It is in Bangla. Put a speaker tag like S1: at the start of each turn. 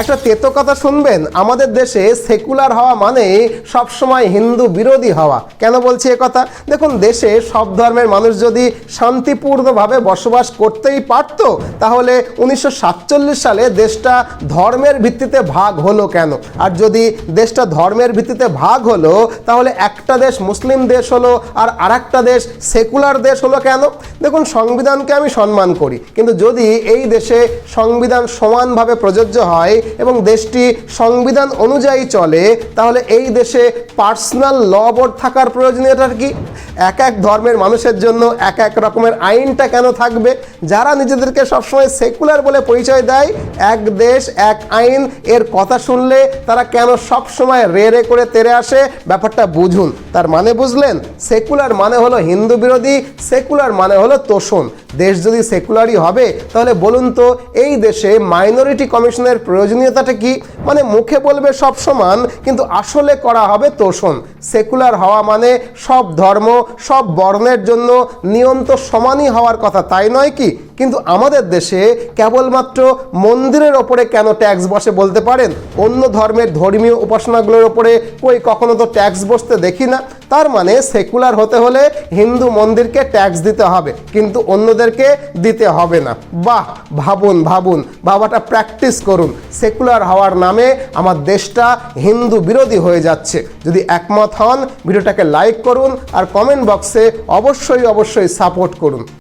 S1: একটা তেতো কথা শুনবেন? আমাদের দেশে সেকুলার হওয়া মানে সবসময় হিন্দু বিরোধী হওয়া। কেন বলছি এ কথা? দেখুন, দেশে সব ধর্মের মানুষ যদি শান্তিপূর্ণভাবে বসবাস করতেই পারতো, তাহলে উনিশশো সাতচল্লিশ সালে দেশটা ধর্মের ভিত্তিতে ভাগ হলো কেন? আর যদি দেশটা ধর্মের ভিত্তিতে ভাগ হলো, তাহলে একটা দেশ মুসলিম দেশ হলো, আর আরেকটা দেশ সেকুলার দেশ হলো কেন? দেখুন, সংবিধানকে আমি সম্মান করি, কিন্তু যদি এই দেশে সংবিধান সমানভাবে প্রযোজ্য হয় এবং দেশটি সংবিধান অনুযায়ী চলে, তাহলে এই দেশে পার্সোনাল ল বোর্ড থাকার প্রয়োজনীয়তা কি? এক এক ধর্মের মানুষের জন্য এক এক রকমের আইনটা কেন থাকবে? যারা নিজেদেরকে সবসময় সেকুলার বলে পরিচয় দেয়, এক দেশ, এক আইন, এর কথা শুনলে তারা কেন সব সময় রে রে করে তেরে আসে? ব্যাপারটা বুঝুন। তার মানে বুঝলেন? সেকুলার মানে হলো হিন্দু বিরোধী, সেকুলার মানে হলো তোষণ। দেশ যদি সেকুলারই হবে, তাহলে বলুন তো, এই দেশে মাইনরিটি কমিশনের প্রয়োজনীয়তাটা কি? মানে মুখে বলবে সব সমান, কিন্তু আসলে করা হবে তোষণ। সেকুলার হওয়া মানে সব ধর্ম সব বর্ণের জন্য নিয়ম তো সমানই হওয়ার কথা, তাই নয় কি? কিন্তু আমাদের দেশে কেবলমাত্র মন্দিরের ওপরে কেন ট্যাক্স বসে বলতে পারেন? অন্য ধর্মের ধর্মীয় উপাসনাগুলোর ওপরে কই কখনো তো ট্যাক্স বসতে দেখি না। তার মানে সেকুলার হতে হলে হিন্দু মন্দিরকে ট্যাক্স দিতে হবে, কিন্তু অন্যদেরকে দিতে হবে না। বাহ, ভাবুন ভাবুন বাবাটা প্র্যাকটিস করুন। সেকুলার হওয়ার নামে আমার দেশটা হিন্দু বিরোধী হয়ে যাচ্ছে। যদি একমত হন, ভিডিওটাকে লাইক করুন আর কমেন্ট বক্সে অবশ্যই অবশ্যই সাপোর্ট করুন।